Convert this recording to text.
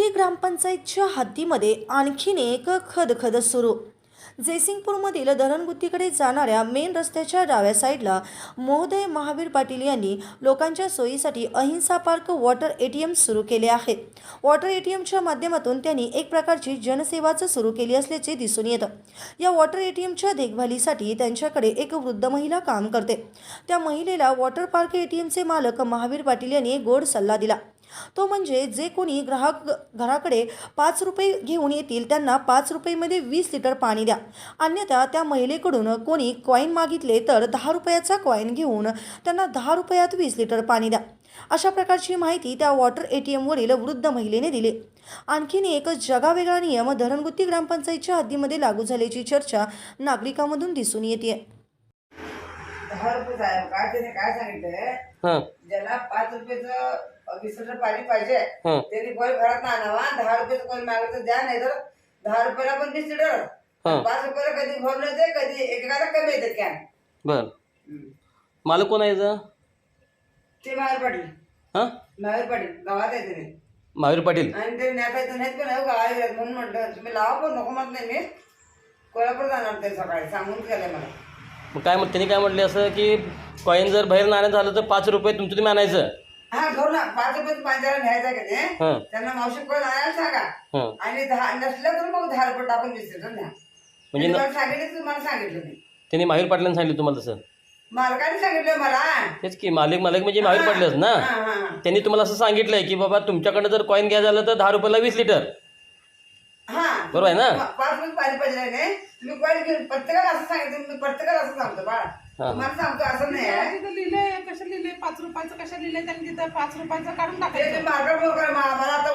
ग्रामपंचायतच्या हद्दीमध्ये आणखीन एक खदखद सुरू. जयसिंगपूरमधील धरणबुद्धीकडे जाणाऱ्या मेन रस्त्याच्या डाव्या साईडला महोदय महावीर पाटील यांनी लोकांच्या सोयीसाठी Ahimsa park water A T M सुरू केले आहे. वॉटर ए टी एमच्या माध्यमातून त्यांनी एक प्रकारची जनसेवाच सुरू केली असल्याचे दिसून येतं. या वॉटर ए टी एमच्या देखभालीसाठी त्यांच्याकडे एक वृद्ध महिला काम करते. त्या महिलेला वॉटर पार्क ए टी एमचे मालक महावीर पाटील यांनी गोड सल्ला दिला. तो म्हणजे जे कोणी ग्राहक घराकडे पाच रुपये घेऊन येतील त्यांना पाच रुपयेमध्ये वीस लिटर पाणी द्या. अन्यथा त्या महिलेकडून कोणी कॉईन मागितले तर दहा रुपयाचा कॉईन घेऊन त्यांना दहा रुपयात वीस लिटर पाणी द्या. अशा प्रकारची माहिती त्या वॉटर ए टी एमवरील वृद्ध महिलेने दिली. आणखीन एक जगावेगळा नियम धरणगुत्ती ग्रामपंचायतच्या हद्दीमध्ये लागू झाल्याची चर्चा नागरिकांमधून दिसून येते दहा रुपये साहेब काय त्याने काय सांगितलंय? हं. ज्याला पाच रुपयाचं पाणी पाहिजे हं. त्यांनी कोण घरात आणावा. दहा रुपयाचं कोण द्या नाही तर दहा रुपयाला पण वीस लिटर हं. पाच रुपयाला कधी भरलं येते कधी एकेकाला कमी येते कॅन बर. मालक कोण आहे याचं? ते बाहेर पडले हं? बाहेर पडले गावात आहे ते महावीर पाटील. आणि ते नेता येतं नाहीत पण हो गावाला गेलेत म्हणून म्हटलं तुम्ही लावा पण नको म्हणत नाही मी. कोल्हापूर जाणार ते सकाळी सांगून केलंय मला. मग काय मग त्यांनी काय म्हटले असं की कॉईन जर बाहेर नाणं झालं तर पाच रुपये तुमचं तुम्ही आणायचं. हा घेऊ ना. पाच रुपये पांजाला न्यायचा का ते हं. त्यांना मावशी कोण आणायला सांगा. हं. आणि दहा नसलं तर मग दहा रुपये टाकून वीस लिटर न्या म्हणजे म्हणजे न- मला सांगितलं तुम्हाला सांगितलं नाही. त्यांनी महावीर पाटलांनी सांगितलं तुम्हाला तसं. मालकाने सांगितलं मला. तेच की मालिक मालक म्हणजे महावीर पाटलेच ना. हा, हा, हा. त्यांनी तुम्हाला असं सांगितलंय की बाबा तुमच्याकडे जर कॉईन घ्यायचं झालं तर दहा रुपयाला वीस लिटर बरोबर आहे ना? पाच रुपये पाणी पाहिजे नाही तुम्ही कोण घेऊन प्रत्येकाला असं सांगितलं मी प्रत्येकाला असं सांगतो बाळा. हा. तुम्हाला सांगतो असं नाही आहे. तिथं लिहिलंय? कसं लिहिलंय? पाच रुपयाचं कसं लिहिलंय? त्यांनी तिथं पाच रुपयाचं काढून टाकायचं. ते मला आता